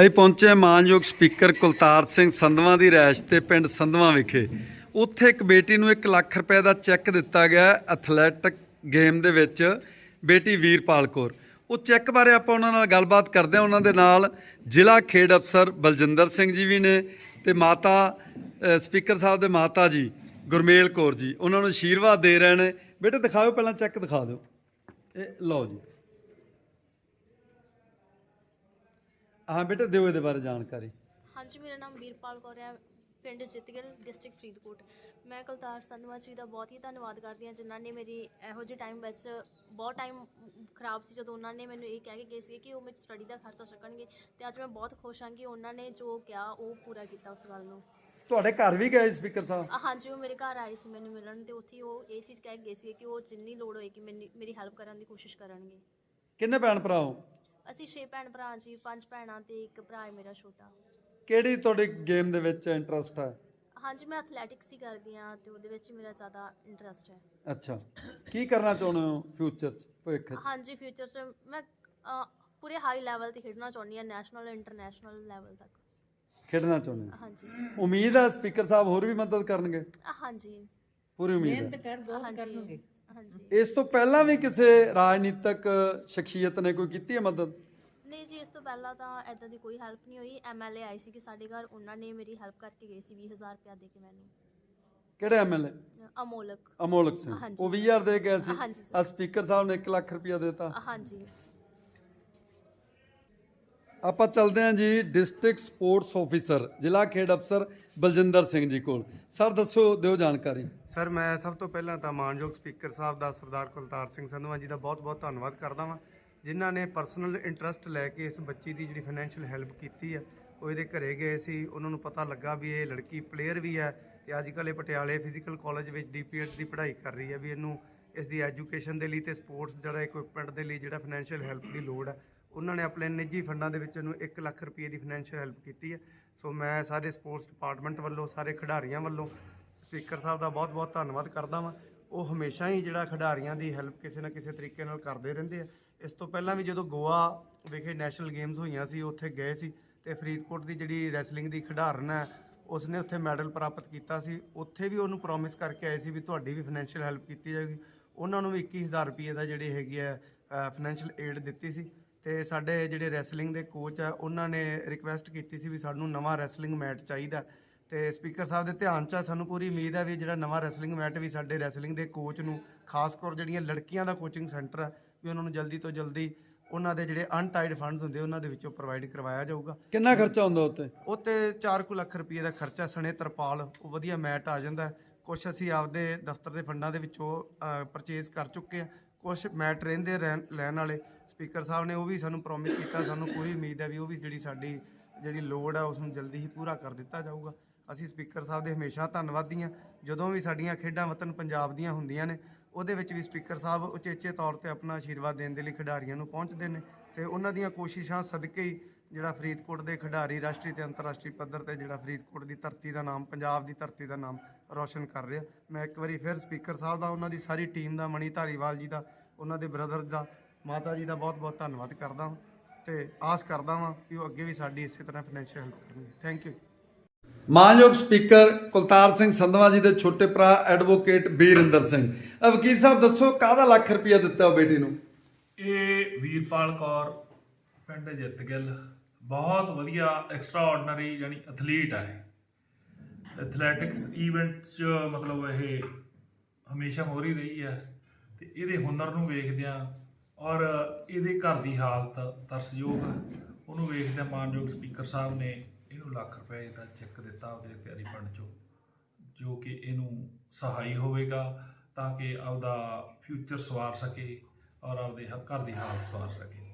ਅਸੀਂ ਪਹੁੰਚੇ ਮਾਨਯੋਗ ਸਪੀਕਰ ਕੁਲਤਾਰ ਸਿੰਘ ਸੰਧਵਾਂ ਦੀ ਰਿਹਾਇਸ਼ ਤੇ ਪਿੰਡ ਸੰਧਵਾਂ ਵਿਖੇ। ਉੱਥੇ ਇੱਕ ਬੇਟੀ ਨੂੰ 1 ਲੱਖ ਰੁਪਏ ਦਾ ਚੈੱਕ ਦਿੱਤਾ ਗਿਆ ਐਥਲੈਟਿਕ ਗੇਮ ਦੇ ਵਿੱਚ, ਬੇਟੀ ਵੀਰਪਾਲ ਕੌਰ। ਉਹ ਚੈੱਕ ਬਾਰੇ ਆਪਾਂ ਉਹਨਾਂ ਨਾਲ ਗੱਲਬਾਤ ਕਰਦੇ ਹਾਂ। ਉਹਨਾਂ ਦੇ ਨਾਲ ਜ਼ਿਲ੍ਹਾ ਖੇਡ ਅਫਸਰ ਬਲਜਿੰਦਰ ਸਿੰਘ ਜੀ ਵੀ ਨੇ ਤੇ ਮਾਤਾ ਸਪੀਕਰ ਸਾਹਿਬ ਦੇ ਮਾਤਾ ਜੀ ਗੁਰਮੇਲ ਕੌਰ ਜੀ। ਉਹਨਾਂ ਨੂੰ ਆਸ਼ੀਰਵਾਦ ਦੇ ਰਹੇ ਨੇ। ਬੇਟੇ, ਦਿਖਾਓ, ਪਹਿਲਾਂ ਚੈੱਕ ਦਿਖਾ ਦਿਓ। ਇਹ ਲਓ ਜੀ। ਹਾਂ ਬੇਟੇ ਦਿਓ ਇਹਦੇ ਬਾਰੇ ਜਾਣਕਾਰੀ। ਹਾਂਜੀ ਮੇਰਾ ਨਾਮ ਵੀਰਪਾਲ ਕੌਰ ਹੈ। ਪਿੰਡ ਜਿੱਤਗਿਲ ਡਿਸਟ੍ਰਿਕਟ ਫਰੀਦਕੋਟ। ਮੈਂ ਕੁਲਤਾਰ ਸੰਧਵਾ ਜੀ ਦਾ ਬਹੁਤ ਹੀ ਧੰਨਵਾਦ ਕਰਦੀ ਹਾਂ ਜਿਨ੍ਹਾਂ ਨੇ ਮੇਰੀ ਇਹੋ ਜਿਹੇ ਟਾਈਮ ਵਿੱਚ ਬਹੁਤ ਟਾਈਮ ਖਰਾਬ ਸੀ ਜਦੋਂ ਉਹਨਾਂ ਨੇ ਮੈਨੂੰ ਇਹ ਕਹਿ ਕੇ ਗਏ ਸੀ ਕਿ ਉਹ ਮੇਰੀ ਸਟੱਡੀ ਦਾ ਖਰਚਾ ਚੱਕਣਗੇ ਤੇ ਅੱਜ ਮੈਂ ਬਹੁਤ ਖੁਸ਼ ਹਾਂ ਕਿ ਉਹਨਾਂ ਨੇ ਜੋ ਕਿਹਾ ਉਹ ਪੂਰਾ ਕੀਤਾ ਉਸ ਗੱਲ ਨੂੰ। ਤੁਹਾਡੇ ਘਰ ਵੀ ਗਏ ਸਪੀਕਰ ਸਾਹਿਬ? ਅ, ਹਾਂਜੀ ਉਹ ਮੇਰੇ ਘਰ ਆਏ ਸੀ ਮੈਨੂੰ ਮਿਲਣ ਤੇ ਉੱਥੇ ਉਹ ਇਹ ਚੀਜ਼ ਕਹਿ ਕੇ ਗਏ ਸੀ ਕਿ ਉਹ ਜਿੰਨੀ ਲੋੜ ਹੋਏਗੀ ਮੈਨੀ- ਮੇਰੀ ਹੈਲਪ ਕਰਨ ਦੀ ਕੋਸ਼ਿਸ਼ ਕਰਨਗੇ। ਕਿੰਨੇ ਭੈਣ ਭਰਾ ਹੋ? ਅਸੀਂ ਛੇ ਭੈਣ ਭਰਾ ਜੀ ਪੰਜ ਭੈਣਾਂ ਤੇ ਇੱਕ ਭਰਾ ਹੈ ਮੇਰਾ ਛੋਟਾ। ਕਿਹੜੀ ਤੁਹਾਡੀ ਗੇਮ ਦੇ ਵਿੱਚ ਇੰਟਰਸਟ ਹੈ? ਹਾਂਜੀ ਮੈਂ ਐਥਲੈਟਿਕਸ ਹੀ ਕਰਦੀ ਹਾਂ ਤੇ ਉਹਦੇ ਵਿੱਚ ਮੇਰਾ ਜ਼ਿਆਦਾ ਇੰਟਰਸਟ ਹੈ। ਅੱਛਾ। ਕੀ ਕਰਨਾ ਚਾਹੁੰਦੇ ਹੋ ਫਿਊਚਰ ਚ ਭਵਿੱਖ ਚ? ਹਾਂਜੀ ਫਿਊਚਰ 'ਚ ਮੈਂ ਅ, ਪੂਰੇ ਹਾਈ ਲੈਵਲ ਤੇ ਖੇਡਣਾ ਚਾਹੁੰਦੀ ਹਾਂ ਨੈਸ਼ਨਲ ਇੰਟਰਨੈਸ਼ਨਲ ਲੈਵਲ ਤੱਕ। ਖੇਡਣਾ ਚਾਹੁੰਦੇ ਹੋ? ਹਾਂਜੀ। ਉਮੀਦ ਹੈ ਸਪੀਕਰ ਸਾਹਿਬ ਹੋਰ ਵੀ ਮਦਦ ਕਰਨਗੇ? ਅ, ਹਾਂਜੀ। ਪੂਰੀ ਉਮੀਦ ਹੈ। ਕਰ ਬਹੁਤ ਹਾਂਜੀ। ਕਰਨਗੇ। ਹਾਂਜੀ ਇਸ ਤੋਂ ਪਹਿਲਾਂ ਵੀ ਕਿਸੇ ਰਾਜਨੀਤਿਕ ਸ਼ਖਸੀਅਤ ਨੇ ਕੋਈ ਕੀਤੀ ਹੈ ਮਦਦ? ਨਹੀਂ ਜੀ ਇਸ ਤੋਂ ਪਹਿਲਾਂ ਤਾਂ ਐਦਾਂ ਦੀ ਕੋਈ ਹੈਲਪ ਨਹੀਂ ਹੋਈ। ਐਮਐਲਏ ਆਈ ਸੀ ਕਿ ਸਾਡੇ ਘਰ ਉਹਨਾਂ ਨੇ ਮੇਰੀ ਹੈਲਪ ਕਰਕੇ ਗਏ ਸੀ 20000 ਰੁਪਇਆ ਦੇ ਕੇ ਮੈਨੂੰ। ਕਿਹੜੇ ਐਮਐਲਏ ਅਮੋਲਕ। ਅਮੋਲਕ ਸਿੰਘ। ਹਾਂਜੀ। ਉਹ 20000 ਦੇ ਗਏ ਸੀ? ਹਾਂਜੀ ਸਰ। ਆ ਸਪੀਕਰ ਸਾਹਿਬ ਨੇ 1 ਲੱਖ ਰੁਪਇਆ ਦਿੱਤਾ। ਹਾਂਜੀ। ਆਪਾਂ ਚੱਲਦੇ ਹਾਂ ਜੀ ਡਿਸਟ੍ਰਿਕਟ ਸਪੋਰਟਸ ਆਫੀਸਰ ਜ਼ਿਲ੍ਹਾ ਖੇਡ ਅਫਸਰ ਬਲਜਿੰਦਰ ਸਿੰਘ ਜੀ ਕੋਲ। ਸਰ ਦੱਸੋ ਦਿਓ ਜਾਣਕਾਰੀ। ਸਰ, ਮੈਂ ਸਭ ਤੋਂ ਪਹਿਲਾਂ ਤਾਂ ਮਾਨਯੋਗ ਸਪੀਕਰ ਸਾਹਿਬ ਦਾ ਸਰਦਾਰ ਕੁਲਤਾਰ ਸਿੰਘ ਸੰਧਵਾ ਜੀ ਦਾ ਬਹੁਤ-ਬਹੁਤ ਧੰਨਵਾਦ ਕਰਦਾ ਵਾਂ, ਜਿਨ੍ਹਾਂ ਨੇ ਪਰਸਨਲ ਇੰਟਰਸਟ ਲੈ ਕੇ ਇਸ ਬੱਚੀ ਦੀ ਜਿਹੜੀ ਫਾਈਨੈਂਸ਼ੀਅਲ ਹੈਲਪ ਕੀਤੀ ਹੈ ਉਹ ਇਹਦੇ ਘਰੇ ਗਏ ਸੀ। ਉਹਨਾਂ ਨੂੰ ਪਤਾ ਲੱਗਾ ਵੀ ਇਹ ਲੜਕੀ ਪਲੇਅਰ ਵੀ ਹੈ ਤੇ ਅੱਜ ਕੱਲ੍ਹ ਇਹ ਪਟਿਆਲੇ ਫਿਜ਼ੀਕਲ ਕਾਲਜ ਵਿੱਚ ਡੀਪੀਐਡ ਦੀ ਪੜ੍ਹਾਈ ਕਰ ਰਹੀ ਹੈ ਵੀ ਇਹਨੂੰ ਇਸ ਦੀ ਐਜੂਕੇਸ਼ਨ ਦੇ ਲਈ ਤੇ ਸਪੋਰਟਸ ਜਿਹੜਾ ਇਕਵਿਪਮੈਂਟ ਦੇ ਲਈ ਜਿਹੜਾ ਫਾਈਨੈਂਸ਼ੀਅਲ ਹੈਲਪ ਦੀ ਲੋੜ ਹੈ ਉਹਨਾਂ ਨੇ ਆਪਣੇ ਨਿੱਜੀ ਫੰਡਾਂ ਦੇ ਵਿੱਚ ਇਹਨੂੰ 1 ਲੱਖ ਰੁਪਏ ਦੀ ਫਾਈਨੈਂਸ਼ੀਅਲ ਹੈਲਪ ਕੀਤੀ ਹੈ ਸੋ ਮੈਂ ਸਾਰੇ ਸਪੋਰਟਸ ਡਿਪਾਰਟਮੈਂਟ ਵੱਲੋਂ, ਸਾਰੇ ਖਿਡਾਰੀਆਂ ਵੱਲੋਂ ਸਪੀਕਰ ਸਾਹਿਬ ਦਾ ਬਹੁਤ-ਬਹੁਤ ਧੰਨਵਾਦ ਕਰਦਾ ਵਾਂ। ਉਹ ਹਮੇਸ਼ਾ ਹੀ ਜਿਹੜਾ ਖਿਡਾਰੀਆਂ ਦੀ ਹੈਲਪ ਕਿਸੇ ਨਾ ਕਿਸੇ ਤਰੀਕੇ ਨਾਲ ਕਰਦੇ ਰਹਿੰਦੇ ਆ। ਇਸ ਤੋਂ ਪਹਿਲਾਂ ਵੀ ਜਦੋਂ ਗੋਆ ਵਿਖੇ ਨੈਸ਼ਨਲ ਗੇਮਸ ਹੋਈਆਂ ਸੀ, ਉੱਥੇ ਗਏ ਸੀ ਤੇ ਫਰੀਦਕੋਟ ਦੀ ਜਿਹੜੀ ਰੈਸਲਿੰਗ ਦੀ ਖਿਡਾਰਨ ਹੈ, ਉਸਨੇ ਉੱਥੇ ਮੈਡਲ ਪ੍ਰਾਪਤ ਕੀਤਾ ਸੀ। ਉੱਥੇ ਵੀ ਉਹਨੂੰ ਪ੍ਰੋਮਿਸ ਕਰਕੇ ਆਏ ਸੀ ਵੀ ਤੁਹਾਡੀ ਵੀ ਫਾਈਨੈਂਸ਼ੀਅਲ ਹੈਲਪ ਕੀਤੀ ਜਾਏਗੀ। ਉਹਨਾਂ ਨੂੰ ਵੀ 21000 ਰੁਪਏ ਦਾ ਜਿਹੜੀ ਹੈਗੀ ਹੈ ਫਾਈਨੈਂਸ਼ੀਅਲ ਏਡ ਦਿੱਤੀ ਸੀ ਤੇ ਸਾਡੇ ਜਿਹੜੇ ਰੈਸਲਿੰਗ ਦੇ ਕੋਚ ਆ, ਉਹਨਾਂ ਨੇ ਰਿਕਵੈਸਟ ਕੀਤੀ ਸੀ ਵੀ ਸਾਨੂੰ ਨਵਾਂ ਰੈਸਲਿੰਗ ਮੈਟ ਚਾਹੀਦਾ। ਤੇ ਸਪੀਕਰ ਸਾਹਿਬ ਦੇ ਧਿਆਨ 'ਚ ਆ, ਸਾਨੂੰ ਪੂਰੀ ਉਮੀਦ ਹੈ ਵੀ ਜਿਹੜਾ ਨਵਾਂ ਰੈਸਲਿੰਗ ਮੈਟ ਵੀ ਸਾਡੇ ਰੈਸਲਿੰਗ ਦੇ ਕੋਚ ਨੂੰ ਖਾਸ ਕਰ ਜਿਹੜੀਆਂ ਲੜਕੀਆਂ ਦਾ ਕੋਚਿੰਗ ਸੈਂਟਰ ਹੈ ਵੀ ਉਹਨਾਂ ਨੂੰ ਜਲਦੀ ਤੋਂ ਜਲਦੀ ਉਹਨਾਂ ਦੇ ਜਿਹੜੇ ਅਨਟਾਈਡ ਫੰਡਸ ਹੁੰਦੇ ਉਹਨਾਂ ਦੇ ਵਿੱਚੋਂ ਪ੍ਰੋਵਾਈਡ ਕਰਵਾਇਆ ਜਾਊਗਾ। ਕਿੰਨਾ ਖਰਚਾ ਹੁੰਦਾ ਉੱਤੇ ਉੱਤੇ 4 ਕੁ ਲੱਖ ਰੁਪਏ ਦਾ ਖਰਚਾ ਸਣੇ ਤਰਪਾਲ ਉਹ ਵਧੀਆ ਮੈਟ ਆ ਜਾਂਦਾ। ਕੁਛ ਅਸੀਂ ਆਪਦੇ ਦਫ਼ਤਰ ਦੇ ਫੰਡਾਂ ਦੇ ਵਿੱਚੋਂ ਪਰਚੇਜ਼ ਕਰ ਚੁੱਕੇ ਆ। ਕੁਛ ਮੈਟ ਰਹਿੰਦੇ ਲੈਣ ਵਾਲੇ ਸਪੀਕਰ ਸਾਹਿਬ ਨੇ ਉਹ ਵੀ ਸਾਨੂੰ ਪ੍ਰੋਮਿਸ ਕੀਤਾ ਸਾਨੂੰ ਪੂਰੀ ਉਮੀਦ ਹੈ ਵੀ ਉਹ ਵੀ ਜਿਹੜੀ ਸਾਡੀ ਜਿਹੜੀ ਲੋੜ ਹੈ ਉਸ ਨੂੰ ਜਲਦੀ ਹੀ ਪੂਰਾ ਕਰ ਦਿੱਤਾ ਜਾਊਗਾ। ਅਸੀਂ ਸਪੀਕਰ ਸਾਹਿਬ ਦੇ ਹਮੇਸ਼ਾ ਧੰਨਵਾਦੀ ਹਾਂ। ਜਦੋਂ ਵੀ ਸਾਡੀਆਂ ਖੇਡਾਂ ਵਤਨ ਪੰਜਾਬ ਦੀਆਂ ਹੁੰਦੀਆਂ ਨੇ, ਉਹਦੇ ਵਿੱਚ ਵੀ ਸਪੀਕਰ ਸਾਹਿਬ ਉਚੇਚੇ ਤੌਰ ਤੇ ਆਪਣਾ ਆਸ਼ੀਰਵਾਦ ਦੇਣ ਦੇ ਲਈ ਖਿਡਾਰੀਆਂ ਨੂੰ ਪਹੁੰਚਦੇ ਨੇ ਤੇ ਉਹਨਾਂ ਦੀਆਂ ਕੋਸ਼ਿਸ਼ਾਂ ਸਦਕੇ ਹੀ ਜਿਹੜਾ ਫਰੀਦਕੋਟ ਦੇ ਖਿਡਾਰੀ ਰਾਸ਼ਟਰੀ ਤੇ ਅੰਤਰਰਾਸ਼ਟਰੀ ਪੱਧਰ ਤੇ ਜਿਹੜਾ ਫਰੀਦਕੋਟ ਦੀ ਧਰਤੀ ਦਾ ਨਾਮ, ਪੰਜਾਬ ਦੀ ਧਰਤੀ ਦਾ ਨਾਮ ਰੌਸ਼ਨ ਕਰ ਰਿਹਾ। ਮੈਂ ਇੱਕ ਵਾਰੀ ਫਿਰ ਸਪੀਕਰ ਸਾਹਿਬ ਦਾ, ਉਹਨਾਂ ਦੀ ਸਾਰੀ ਟੀਮ ਦਾ ਮਣੀ ਧਾਰੀਵਾਲ ਜੀ ਦਾ, ਉਹਨਾਂ ਦੇ ਬ੍ਰਦਰ ਦਾ, ਮਾਤਾ ਜੀ ਦਾ ਬਹੁਤ-ਬਹੁਤ ਧੰਨਵਾਦ ਕਰਦਾ ਹਾਂ ਤੇ ਆਸ ਕਰਦਾ ਹਾਂ ਕਿ ਉਹ ਅੱਗੇ ਵੀ ਸਾਡੀ ਇਸੇ ਤਰ੍ਹਾਂ ਫਾਈਨੈਂਸ਼ੀਅਲ ਹੈਲਪ ਕਰਨਗੇ। ਥੈਂਕ ਯੂ ਮਾਨਯੋਗ ਸਪੀਕਰ ਕੁਲਤਾਰ ਸਿੰਘ ਸੰਧਵਾ ਜੀ ਦੇ ਛੋਟੇ ਭਰਾ ਐਡਵੋਕੇਟ ਬੀਰਿੰਦਰ ਸਿੰਘ। ਅ, ਵਕੀਲ ਸਾਹਿਬ ਦੱਸੋ ਕਾਹਦਾ ਲੱਖ ਰੁਪਇਆ ਦਿੱਤਾ ਉਹ ਬੇਟੀ ਨੂੰ? ਇਹ ਵੀਰਪਾਲ ਕੌਰ ਪਿੰਡ ਜਿੱਤਗਿੱਲ ਬਹੁਤ ਵਧੀਆ ਐਕਸਟਰਾ ਆਰਡੀਨਰੀ ਯਾਨੀ ਐਥਲੀਟ ਇਹ। ਐਥਲੈਟਿਕਸ ਈਵੈਂਟ 'ਚ ਮਤਲਬ ਇਹ ਹਮੇਸ਼ਾ ਹੋ ਰਹੀ ਰਹੀ ਹੈ ਤੇ ਇਹਦੇ ਹੁਨਰ ਨੂੰ ਵੇਖਦਿਆਂ ਔਰ ਇਹਦੇ ਘਰ ਦੀ ਹਾਲਤ ਤਰਸਯੋਗ ਹੈ ਉਹਨੂੰ ਵੇਖਦਿਆਂ ਮਾਨਯੋਗ ਸਪੀਕਰ ਸਾਹਿਬ ਨੇ ਇਹਨੂੰ ਲੱਖ ਰੁਪਏ ਦਾ ਚੈੱਕ ਦਿੱਤਾ ਉਹਦੇ ਤਿਆਰੀ ਫੰਡ 'ਚੋਂ ਜੋ ਕਿ ਇਹਨੂੰ ਸਹਾਈ ਹੋਵੇਗਾ ਤਾਂ ਕਿ ਆਪਦਾ ਫਿਊਚਰ ਸਵਾਰ ਸਕੇ ਔਰ ਆਪਦੇ ਹ- ਘਰ ਦੀ ਹਾਲਤ ਸਵਾਰ ਸਕੇ।